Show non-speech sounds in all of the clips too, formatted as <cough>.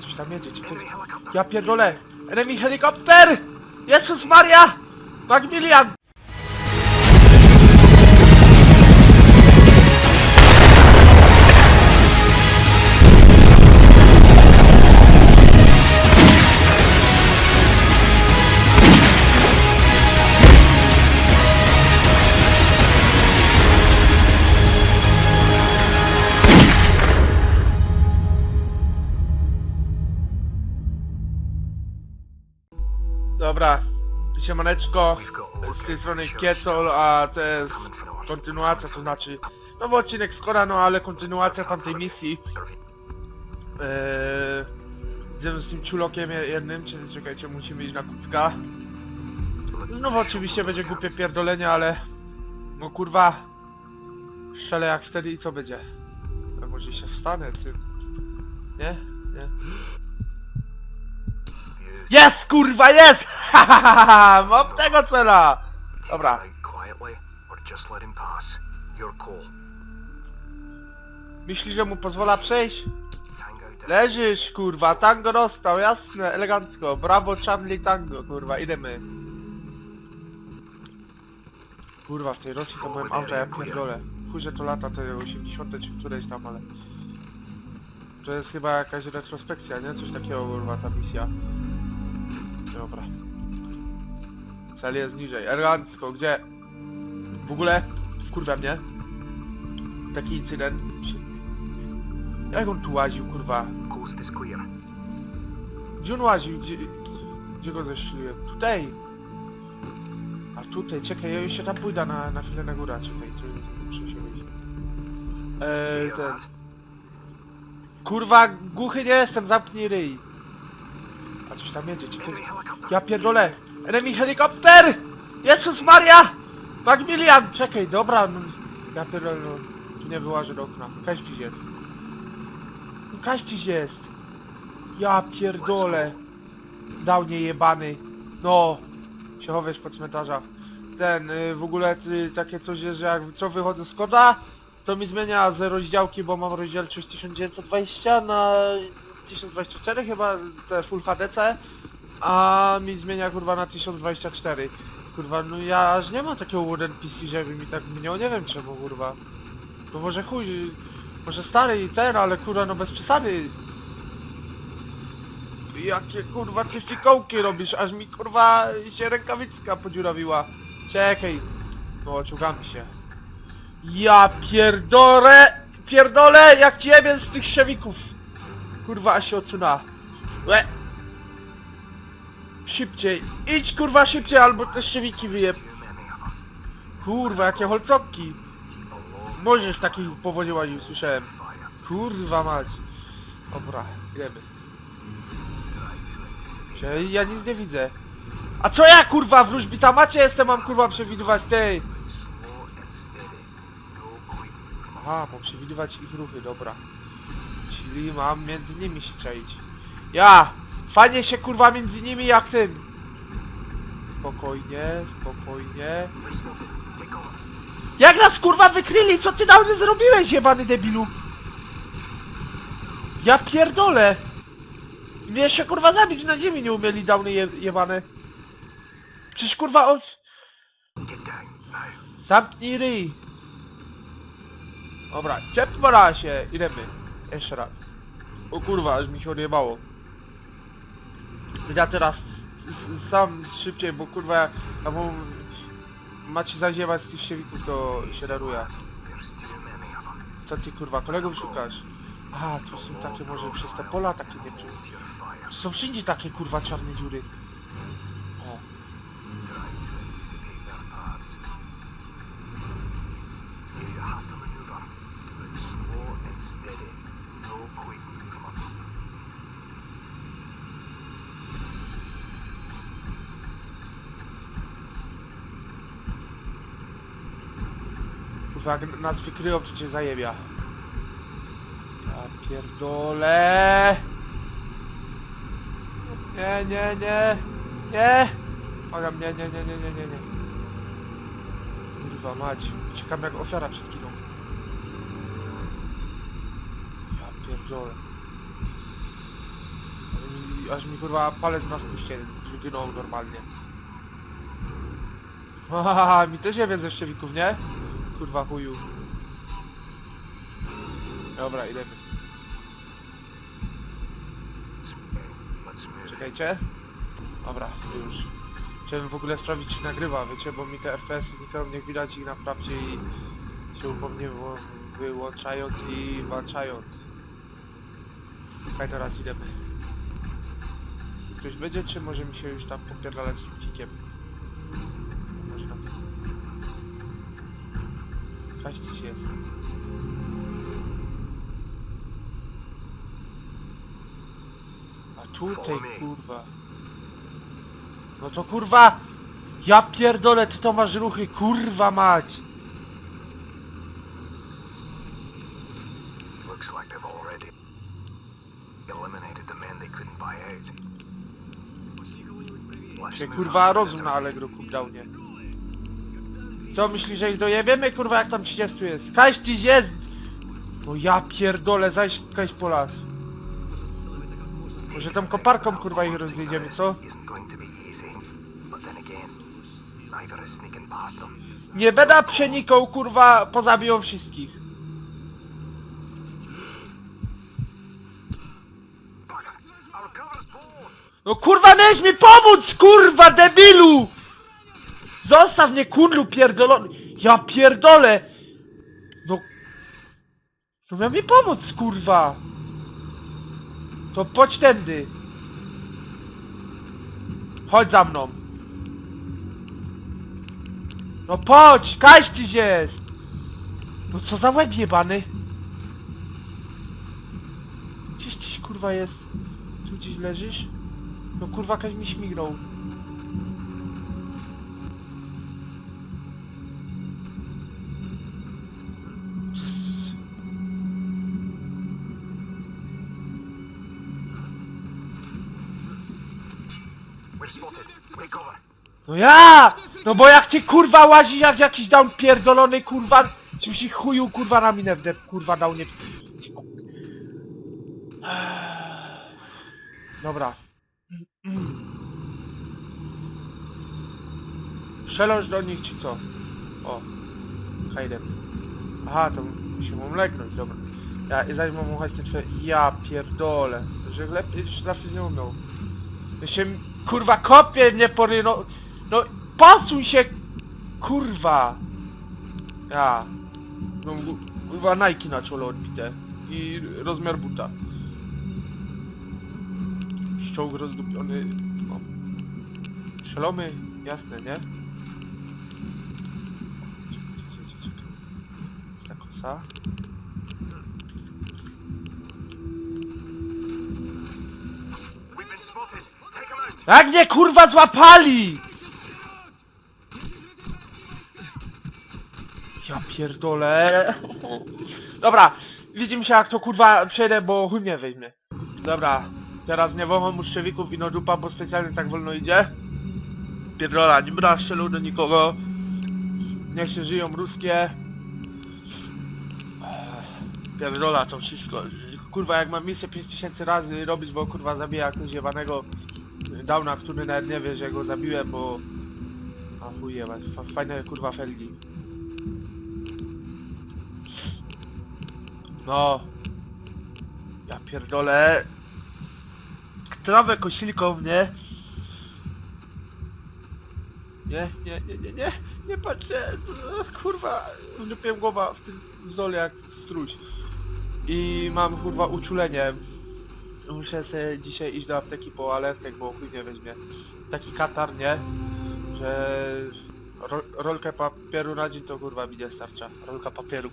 Coś tam jedzie, czekaj. Ja pierdolę! Enemy helikopter! Jezus Maria! Macmillian! Siemaneczko, z tej strony Kiecol, a to jest kontynuacja, to znaczy nowy odcinek skora, no ale kontynuacja tamtej misji. Eee, idziemy z tym ciulokiem je- jednym, czyli czekajcie, musimy iść na kucka. Znowu oczywiście będzie głupie pierdolenie, ale no kurwa, strzelę jak wtedy i co będzie? Może się wstanę, ty? Nie? Nie? Jest kurwa, jest! Ha, ha, ha, ha, Mam tego cela! Dobra, myślisz, że mu pozwala przejść? Leżysz kurwa, tango dostał, jasne, elegancko. Brawo Charlie Tango, kurwa, idziemy. Kurwa, w tej Rosji to byłem auta jak pierdolę. Chuj, że to lata te 80 czy któreś tam, ale... To jest chyba jakaś retrospekcja, nie? Coś takiego, kurwa, ta misja. Dobra. Cel jest niżej, elegancko, gdzie? W ogóle, kurwa mnie. Taki incydent. Jak on tu łaził, kurwa? Coast is clear. Gdzie on łaził? Gdzie, gdzie go zeszliłem? Tutaj! A tutaj, czekaj, ja jeszcze tam pójdę na, na chwilę na górę, czekaj, czy- muszę się wyjść. Eee, ten... Kurwa, głuchy nie jestem, zamknij ryj! A coś tam jedzie, czekaj. Ja pierdolę! Enemy helikopter! Jezus Maria! Macmillian! Czekaj, dobra, no, ja pierdolę, no, tu nie wyłażę do okna. Kaściś jest. No, jest! Ja pierdolę! Dał nie jebany. No! Się chowiesz po cmentarzach. Ten, y, w ogóle y, takie coś jest, że jak co wychodzę z koda, to mi zmienia z rozdziałki, bo mam rozdzielczość 1920 na 1024 chyba, te Full HDC, a mi zmienia kurwa na 1024. Kurwa, no ja aż nie mam takiego wooden PC, żeby mi tak zmieniało, nie wiem czemu kurwa. No może chuj, może stary i ten, ale kurwa no bez przesady. Jakie kurwa ty fikołki robisz, aż mi kurwa się rękawiczka podziurawiła. Czekaj. No, ciągamy się. Ja pierdolę, pierdolę jak ciebie z tych siewików. Kurwa, aż się odsuna. Łe. Szybciej, idź kurwa szybciej, albo te of us. Kurwa, jakie low Możesz takich powoli łaził, słyszałem. Kurwa mać. Dobra, idziemy. Cie- Ja nic nie widzę. A co ja kurwa wróżbita macie jestem, mam kurwa przewidywać tej. Aha, mam przewidywać ich ruchy, dobra. Czyli mam między nimi się czaić. Ja! Fajnie się kurwa między nimi jak tym. Spokojnie, spokojnie. Jak nas kurwa wykryli? Co ty dawno zrobiłeś, jebany debilu? Ja pierdolę! Mnie jeszcze kurwa zabić na ziemi nie umieli dawny je, jebane. Przecież kurwa o... Get down. Now. Zamknij ryj! Dobra, ciepła się, idziemy. Jeszcze raz. O kurwa, aż mi się odjebało. Ja teraz sam szybciej, bo kurwa, ja bo macie zaziewać z tych siewików, to się them. Co ty kurwa, kolegów szukasz? A, tu są takie może przez te pola takie nie. Są wszędzie takie kurwa czarne dziury. Kurwa, jak nas wykryją, to cię zajebia. Ja pierdolę. Nie, nie, nie. Nie. Błagam, nie, nie, nie, nie, nie, nie. Kurwa mać, uciekam jak ofiara przed chwilą. Ja pierdolę. aż mi kurwa palec na spuście wyginął normalnie. <laughs> Haha, mi też nie ze szczewików, nie? Kurwa chuju. Dobra, idziemy. Czekajcie. Dobra, już. Chciałem w ogóle sprawdzić czy nagrywa, wiecie, bo mi te FPS znikają, niech widać ich naprawdę i się upomnie wyłączając i włączając. Czekaj, teraz idziemy. Ktoś będzie, czy może mi się już tam popierdalać Dziś jest. A tutaj kurwa. No to kurwa! Ja pierdolę, ty to masz ruchy, kurwa mać! Looks like they've already eliminated the men they couldn't buy out. Let's Się kurwa rozum na Allegro cooldownie. Co myślisz, że ich dojebiemy kurwa jak tam 30 jest? Kaś jest! No ja pierdolę, zaś kaś po las. Może tą koparką kurwa ich rozjedziemy, co? Nie beda psieniką kurwa, pozabiją wszystkich. No kurwa miałeś mi pomóc, kurwa debilu! Zostaw mnie kurlu pierdolony! Ja pierdolę! No... No miał mi pomóc, kurwa! To chodź tędy! Chodź za mną! No chodź! Kaździś jest! No co za łeb jebany? Gdzieś tyś kurwa jest? Tu gdzieś leżysz? No kurwa kaś mi śmignął. No ja! No bo jak ty kurwa łazi jak jakiś down pierdolony kurwa czymś ich chuju kurwa na minę wdep kurwa dał nie... Dobra. Strzeląć do nich czy co? O. Hajden. Aha, to się mam leknąć, dobra. Ja zanim mam uchać te. Ja pierdolę. Że lepiej już zawsze nie umiał. Ja się kurwa kopie nie pory no... Posuń się kurwa! Ja. No kurwa Nike na czole odbite. I rozmiar buta. Ściąg rozdupiony. No. Przelomy, jasne, nie? Jest ta kosa. We've been spotted. Take them out. Jak mnie kurwa złapali! Ja pierdolę. Dobra, widzimy się jak to kurwa przejdę, bo chuj mnie weźmie. Dobra, teraz nie wącham mu szczewików i no dupa, bo specjalnie tak wolno idzie. Pierdola, nie będę strzelał do nikogo. Niech się żyją ruskie. Pierdola to wszystko. Kurwa, jak mam misję 5000 razy robić, bo kurwa zabija jakiegoś jebanego Downa, który nawet nie wie, że go zabiłem, bo... A chuj jebać, fa- fajne kurwa felgi. No. Ja pierdolę. Trawę kosilką, nie? Nie, nie, nie, nie, nie, nie patrzę, kurwa, wdupiłem głowa w tym zole jak struś. I mam kurwa uczulenie. Muszę sobie dzisiaj iść do apteki po alertek, bo chuj nie weźmie. Taki katar, nie? Że ro rolkę papieru na dzień to kurwa mi nie starcza. Rolka papieru.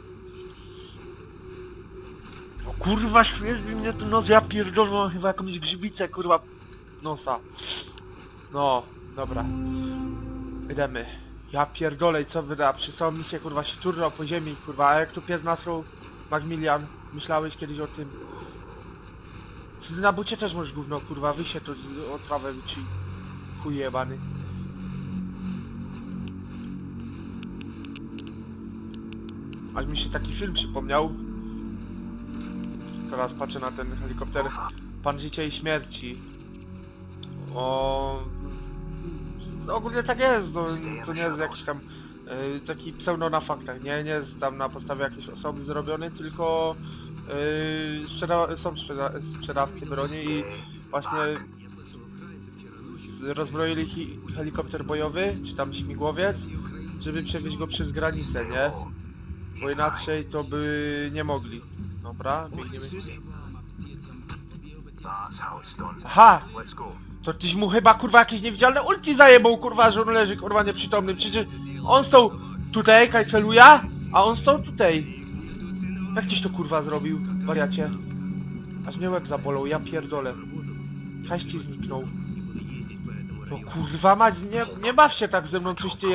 No kurwa świeżbi mnie tu nos, ja pierdolę, mam chyba jakąś grzybicę kurwa nosa. No, dobra. Idziemy. Ja pierdolę, i co wyda? Przysłał misję kurwa się turnął po ziemi, kurwa, a jak tu pies nasrał Macmillan, myślałeś kiedyś o tym? Ty na bucie też możesz gówno kurwa, wy się to z- o trawę ci chuj. Aż mi się taki film przypomniał. Teraz patrzę na ten helikopter. Pan życia i śmierci. O... no, Ogólnie tak jest, no, to nie jest jakiś tam y, taki pseudo na faktach, nie, nie jest tam na podstawie jakiejś osoby zrobiony, tylko y, sprzeda są sprzeda sprzedawcy broni i właśnie rozbroili helikopter bojowy, czy tam śmigłowiec, żeby przewieźć go przez granicę, nie? Bo inaczej to by nie mogli. Dobra, biegniemy. Aha! To tyś mu chyba kurwa jakieś niewidzialne ulti zajebał kurwa, że on leży kurwa nieprzytomny. Przecież on stał tutaj, kaj celuje, a on stał tutaj. Jak tyś to kurwa zrobił, wariacie? Aż mnie łeb zabolał, ja pierdolę. Kaś ci zniknął. No kurwa mać, nie, nie baw się tak ze mną, coś ty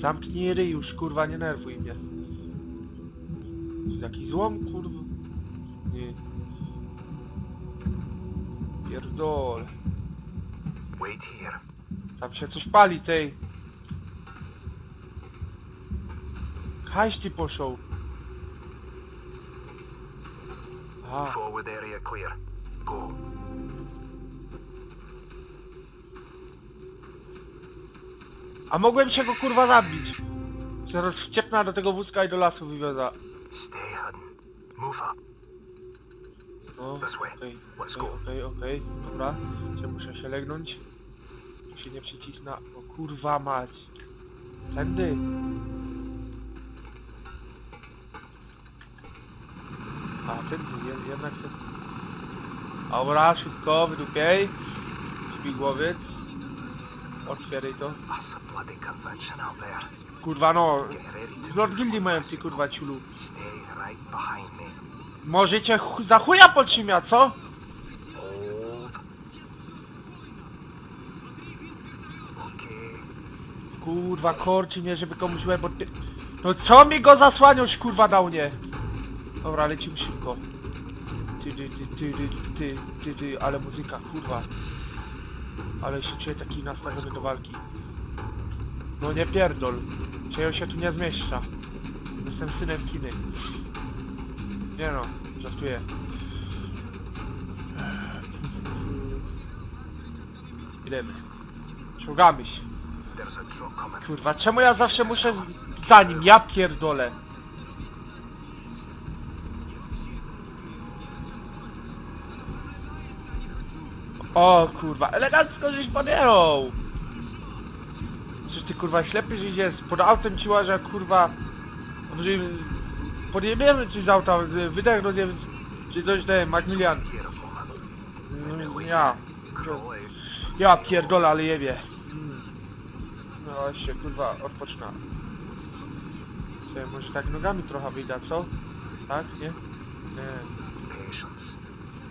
Zamknij ryj już, kurwa, nie nerwuj mnie. Jaki złom, kurwa. Nie. Pierdol. Wait here. Tam się coś pali, tej. Hajś ci poszł. Forward area clear. A mogłem się go kurwa zabić. Zaraz wciepna do tego wózka i do lasu wywiozła. Stay hidden. Move up. No, okej, okej, okej, okej, dobra. Czy muszę się legnąć? Tu się nie przycisna. O kurwa mać. Tędy. A, tędy, jed- jednak to... Dobra, szybko, wydupiej. Śmigłowiec. Otwieraj to. Kurwa no. Get ready to Z Lord Gildi mają ty kurwa ciulu. Możecie chu za chuja potrzymia, co? Kurwa, korci mnie, żeby komuś łeb od... No co mi go zasłaniać, kurwa, dał nie? Dobra, lecimy szybko. Ty, ty, ty, ty, ty, ty, ty, ty, ale muzyka, kurwa. Ale się czuję taki nastawiony do walki. No nie pierdol. Czy się tu nie zmieszcza. Jestem synem kiny. Nie no, żartuję. Idziemy. Ciągamy się. Kurwa, czemu ja zawsze muszę za nim? Ja pierdolę. O kurwa, elegancko żeś podjechał! Czy ty kurwa ślepy, że idzie pod autem ci łaża kurwa... Że podjebiemy coś z auta, wydech rozjebiemy, czy coś ten. Mm, Ja, ja pierdolę, ale jebie. No właśnie, kurwa. Sobie może tak nogami trochę wyjdę, co? Tak, nie? Nie. Patience.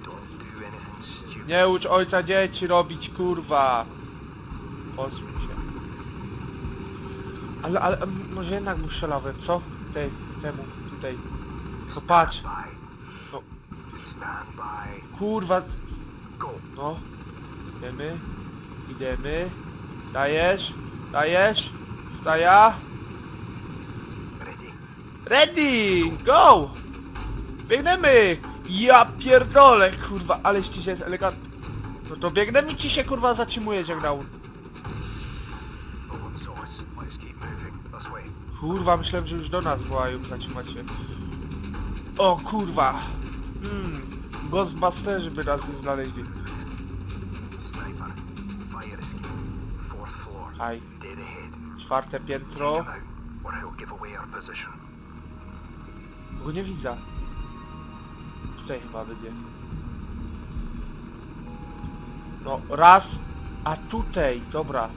Don't do anything stupid. Nie ucz ojca dzieci robić, kurwa. Posłuch się. Ale, ale, może jednak mu strzelałem, co? Tej, temu, tutaj. To patrz. No. Kurwa, no. Idziemy, idziemy. Dajesz, dajesz, staja. Ready. Ready! Go! Biegniemy! Ja pierdolę, kurwa, aleś ci się elegantnie. No to biegnemy ci się kurwa zatrzymuje way. Kurwa, myślałem, że już do nas wołają zatrzymać się. O kurwa! Hmm, Ghostbusterzy by nas nie znaleźli. Aj, czwarte piętro. Go nie widzę. Tutaj chyba będzie. No, raz, a tutaj, dobra.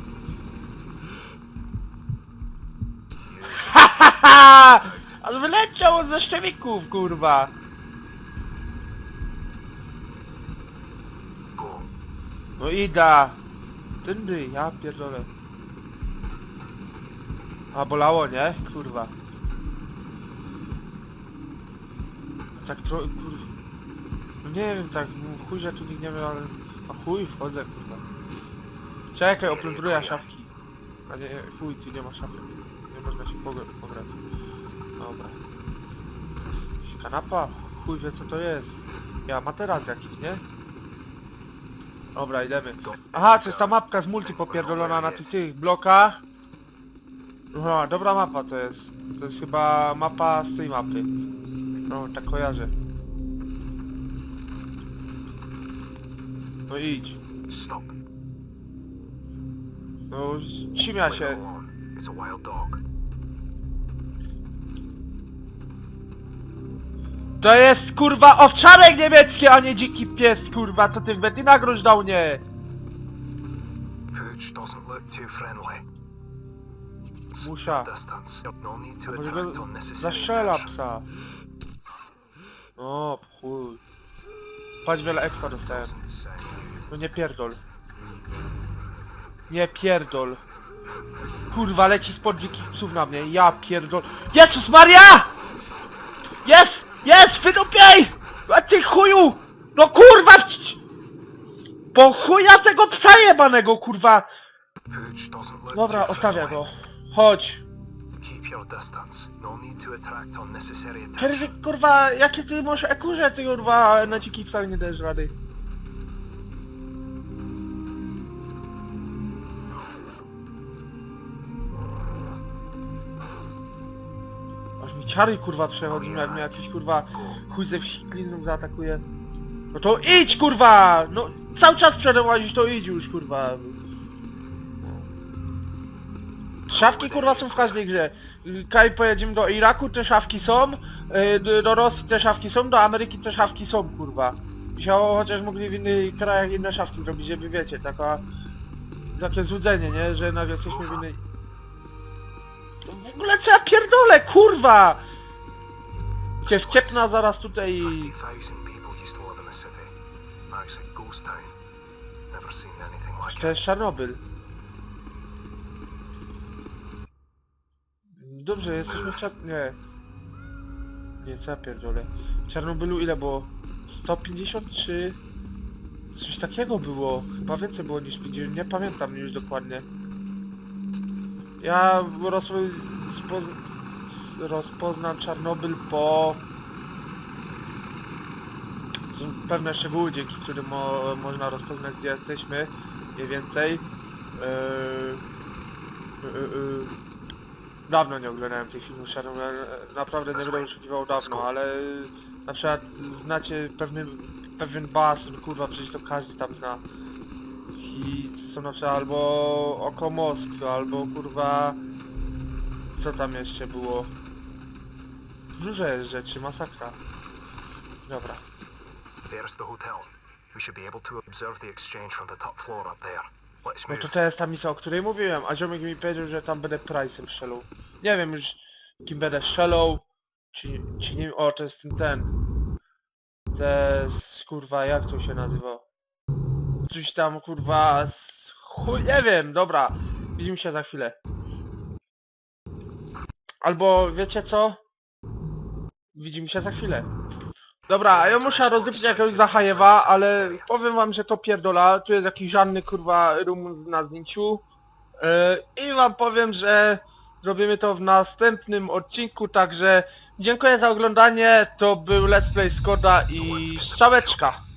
Ha, ha, ha! Wyleciał ze szczewików, kurwa. No ida. Tędy, ja pierdolę. A bolało, nie? Kurwa. Tak trochę, kurwa. No nie wiem, tak, no, chuj, że tu nikt nie wiem, ale... A chuj, wchodzę, kurwa. Czekaj, oplądruję szafki. A nie, chuj, tu nie ma szafek. Nie można się pogra- pograć. Dobra. Kanapa? chuj wie co to jest. Ja, materac jakiś, nie? Dobra, idziemy. Aha, to jest ta mapka z multi popierdolona na tych, tych blokach. Aha, dobra mapa to jest. To jest chyba mapa z tej mapy. No, tak kojarzę. No idź. Stop. No, cimia się. it alone. It's a wild dog. To jest kurwa owczarek niemiecki, a nie dziki pies, kurwa, co ty w Bettina nie? Pooch doesn't look too friendly. Musia. Distance. No need to attention. psa. O, chuj. Patrz wiele expa dostałem. No nie pierdol. Nie pierdol. Kurwa, leci spod dzikich psów na mnie. Ja pierdol. Jezus Maria! Jest! Jest! Wydupiej! A ty chuju! No kurwa! Po chuja tego psa jebanego, kurwa! Dobra, ostawia go. Chodź. Distance. No kurwa, jakie ty masz ekurze, ty kurwa, na dzikich psach nie dajesz rady. Aż mi ciary kurwa przechodzą, jak mnie jakiś kurwa chuj ze wsi glizną zaatakuje. No to idź kurwa! No cały czas przede łazisz, to idź już kurwa. Szafki kurwa są w każdej grze. Kaj pojedziemy do Iraku, te szafki są, y, do- Rosji te szafki są, do Ameryki te szafki są kurwa. Wzięło chociaż mogli w innych krajach inne szafki zrobić, żeby wiecie, taka... Takie złudzenie, nie? Że nagle jesteśmy w innej... To w ogóle co ja pierdolę, kurwa! Cię wciepna zaraz tutaj i... 50,000 people used to live in the city. Now it's a ghost town. Never seen anything like To it. jest Czarnobyl. Dobrze, jesteśmy w Czar... Nie. Nie, co ja pierdolę. W Czarnobylu ile było? 153... Coś takiego było. Chyba więcej było niż 50. Nie pamiętam już dokładnie. Ja spoz... rozpoznam Czarnobyl po... Pewne szczegóły, dzięki którym mo... można rozpoznać gdzie jesteśmy. Mniej więcej. Eee... Eee, eee, Dawno nie oglądałem tych filmów e, naprawdę nie będę wyszukiwał dawno, ale na przykład znacie pewny, pewien basen, kurwa przecież to każdy tam zna. I są na przykład albo oko Moskwy, albo kurwa... Co tam jeszcze było? Dużo jest rzeczy, masakra. Dobra. There's the hotel. We should be able to observe the exchange from the top floor up there. Let's No move. to to jest ta misja, o której mówiłem, a ziomek mi powiedział, że tam będę Price'em strzelał. Nie wiem już kim będę strzelał, czy, czy nie... O, to jest ten, ten. To jest, kurwa, jak to się nazywa? Coś tam, kurwa, z... chuj, nie wiem, dobra. Widzimy się za chwilę. Albo, wiecie co? Widzimy się za chwilę. Dobra, a ja muszę rozdypać jakiegoś Zachajewa, ale powiem wam, że to pierdola. Tu jest jakiś żadny kurwa Rumun na zdjęciu. Yy, I wam powiem, że zrobimy to w następnym odcinku, także dziękuję za oglądanie. To był Let's Play Skoda i szczałeczka.